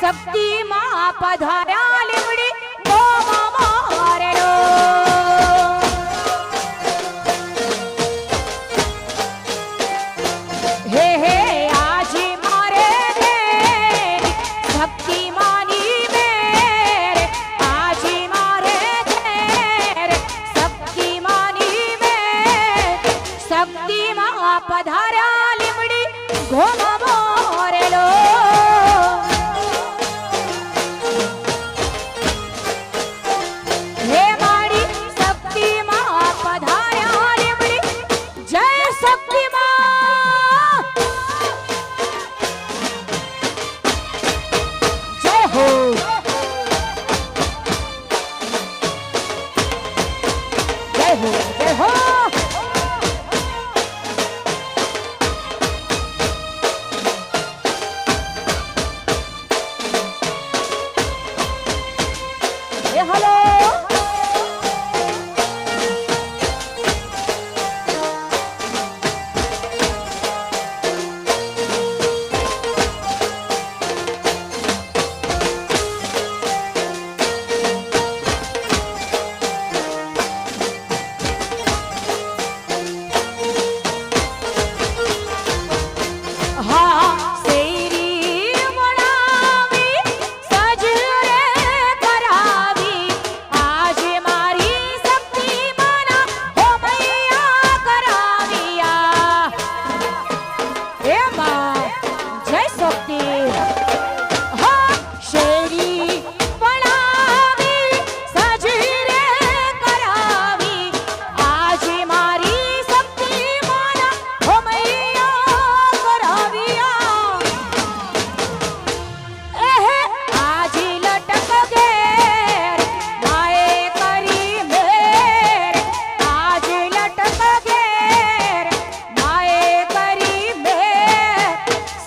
શક્તિમાં પધાર્યા લીમડી ગો મારેલો.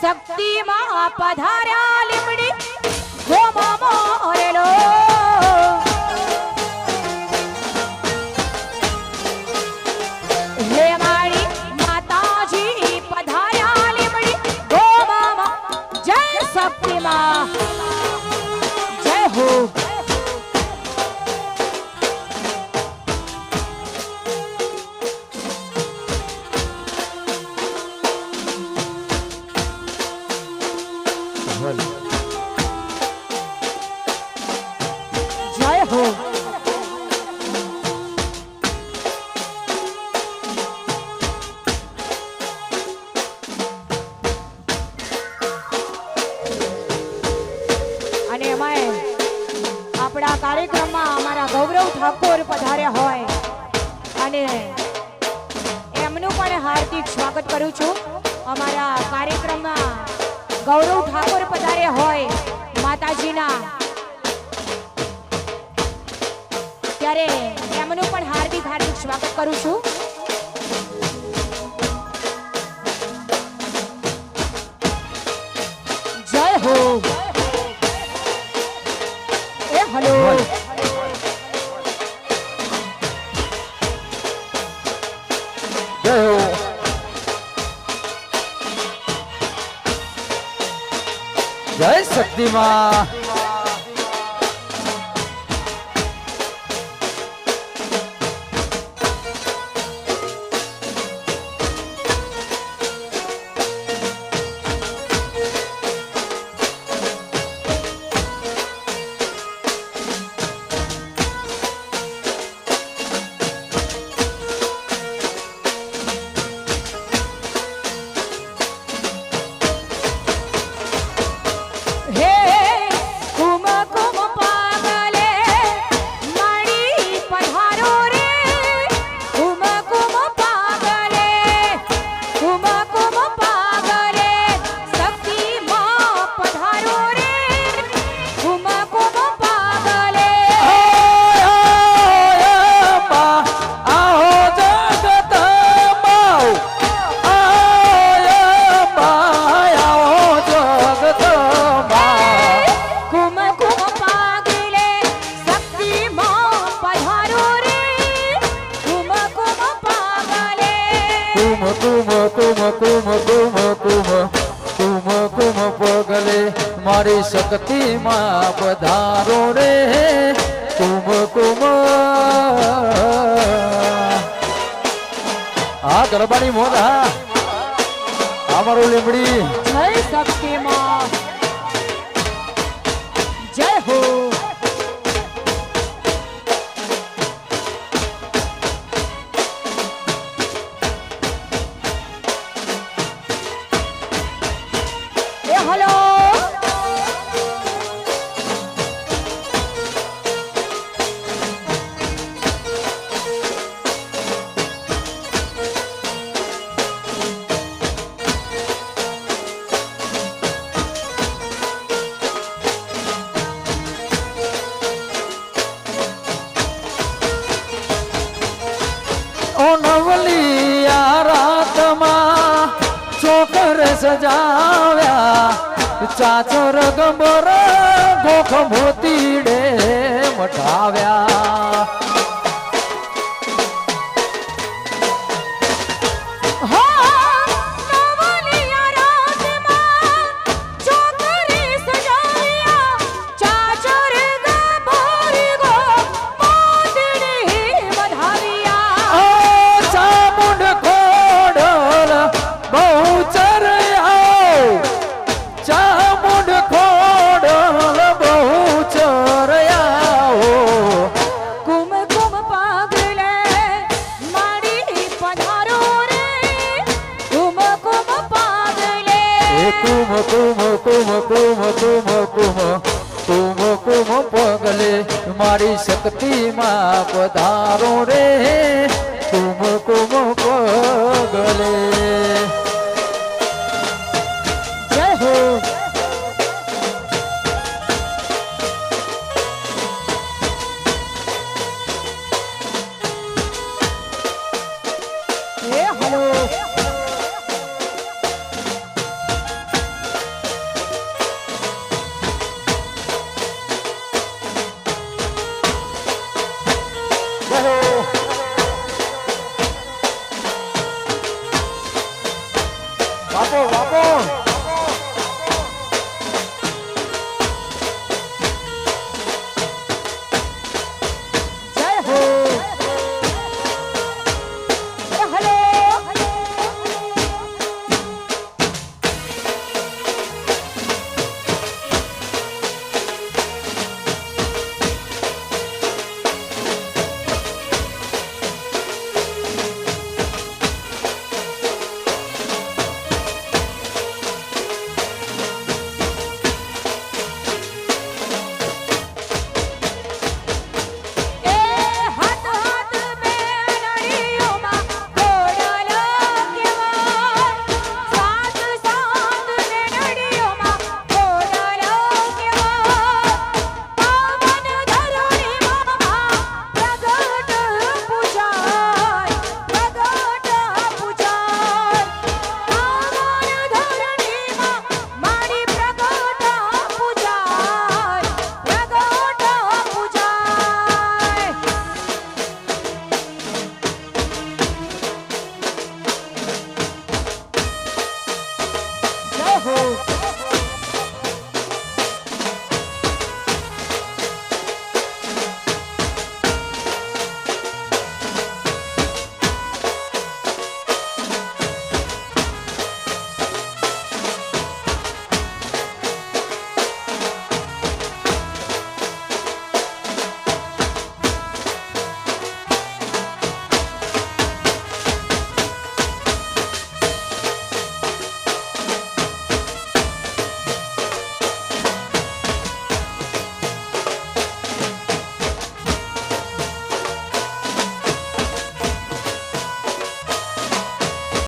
શક્તિમાં પધાર્યા લીમડી. ગોમા મોરેલો શક્તિમાં. જય હો. કાર્યક્રમમાં અમારા ગૌરવ ઠાકોર પધાર્યા હોય. અને એમનું પણ હાર્દિક સ્વાગત કરું છું. અમારા કાર્યક્રમમાં ગૌરવ ઠાકોર પધાર્યા હોય માતાજીના. ત્યારે એમનું પણ હાર્દિક હાર્દિક સ્વાગત કરું છું. મારી શક્તિ માં પધારો રે. કુમ કુમ આ ગરબાની મોર હા. અમારું લીમડી શક્તિ માં સજાવ્યા. ચાચર ગંબોર ગોખ મોતીડે મઠાવ્યા મારી શક્તિમાં પધારો રે. તુમ કુમ પગલે